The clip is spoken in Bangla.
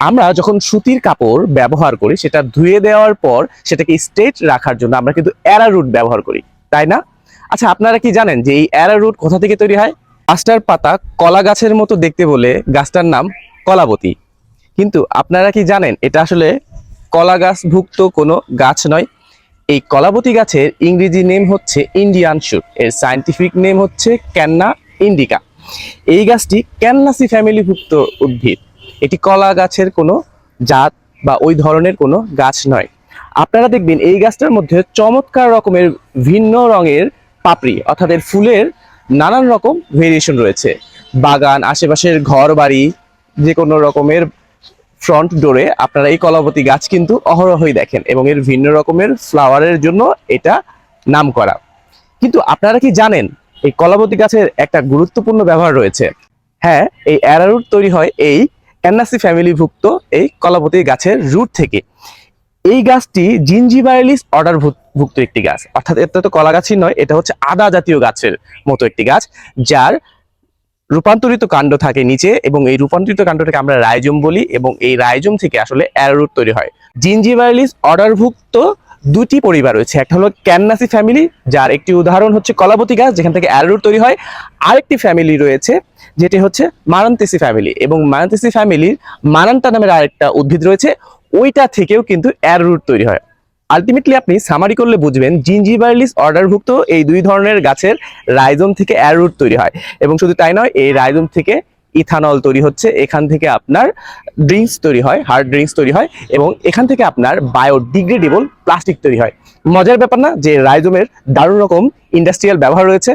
আমরা যখন সুতির কাপড় ব্যবহার করি, সেটা ধুয়ে দেওয়ার পর সেটাকে স্ট্রেট রাখার জন্য আমরা কিন্তু অ্যারারুট ব্যবহার করি, তাই না? আচ্ছা আপনারা কি জানেন যে এই অ্যারারুট কোথা থেকে তৈরি হয়? গাছটার পাতা কলা গাছের মতো দেখতে বলে গাছটার নাম কলাবতী। কিন্তু আপনারা কি জানেন, এটা আসলে কলা গাছভুক্ত কোনো গাছ নয়। এই কলাবতী গাছের ইংরেজি নেম হচ্ছে ইন্ডিয়ান শুট এর সায়েন্টিফিক নেম হচ্ছে ক্যান্না ইন্ডিকা। এই গাছটি ক্যান্নাসি ফ্যামিলিভুক্ত উদ্ভিদ। এটি কলা গাছের কোনো জাত বা ওই ধরনের কোনো গাছ নয়। আপনারা দেখবেন এই গাছটার মধ্যে চমৎকার রকমের ভিন্ন রঙের পাপড়ি, অর্থাৎ এর ফুলের নানান রকম ভেরিয়েশন রয়েছে। বাগান, আশেপাশের ঘর বাড়ি যে কোনো রকমের ফ্রন্ট ডোরে আপনারা এই কলাবতী গাছ কিন্তু অহরহই দেখেন এবং এর ভিন্ন রকমের ফ্লাওয়ারের জন্য এটা নাম করা কিন্তু আপনারা কি জানেন এই কলাবতী গাছের একটা গুরুত্বপূর্ণ ব্যবহার রয়েছে? হ্যাঁ এই অ্যারারুট তৈরি হয় এই ক্যান্নাসি ফ্যামিলিভুক্ত এই কলাবতী গাছের রুট থেকে। এই গাছটি জিঞ্জিবাইলিস অর্ডার ভুক্ত একটি গাছ। অর্থাৎ এটা তো কলা গাছই নয়, এটা হচ্ছে আদা জাতীয় গাছের মতো একটি গাছ, যার রূপান্তরিত কাণ্ড থাকে নিচে এবং এই রূপান্তরিত কাণ্ডটাকে আমরা রাইজম বলি এবং এই রাইজম থেকে আসলে অ্যারোরুট তৈরি হয়। জিঞ্জিভাইলিস অর্ডারভুক্ত দুটি পরিবার রয়েছে। একটা হলো ক্যান্নাসি ফ্যামিলি, যার একটি উদাহরণ হচ্ছে কলাবতী গাছ, যেখান থেকে অ্যারোরুট তৈরি হয়। আরেকটি ফ্যামিলি রয়েছে, যেটি হচ্ছে মারান্তেসি ফ্যামিলি এবং মারান্তেসি ফ্যামিলির মারান্তা নামের আরেকটা উদ্ভিদ রয়েছে, ওইটা থেকেও কিন্তু অ্যারোরুট তৈরি হয়। আলটিমেটলি আপনি সামারি করলে বুঝবেন জিঞ্জিভাইলিস অর্ডারভুক্ত এই দুই ধরনের গাছের রাইজম থেকে অ্যারোরুট তৈরি হয়। এবং শুধু তাই নয়, এই রাইজম থেকে ইথানল তৈরি হচ্ছে। এখান থেকে আপনার ড্রিঙ্কস তৈরি হয় হার্ড ড্রিঙ্কস তৈরি হয় এবং এখান থেকে আপনার বায়োডিগ্রেডেবল প্লাস্টিক তৈরি হয়। মজার ব্যাপার না যে রাইজমের দারুণ রকম ইন্ডাস্ট্রিয়াল ব্যবহার রয়েছে।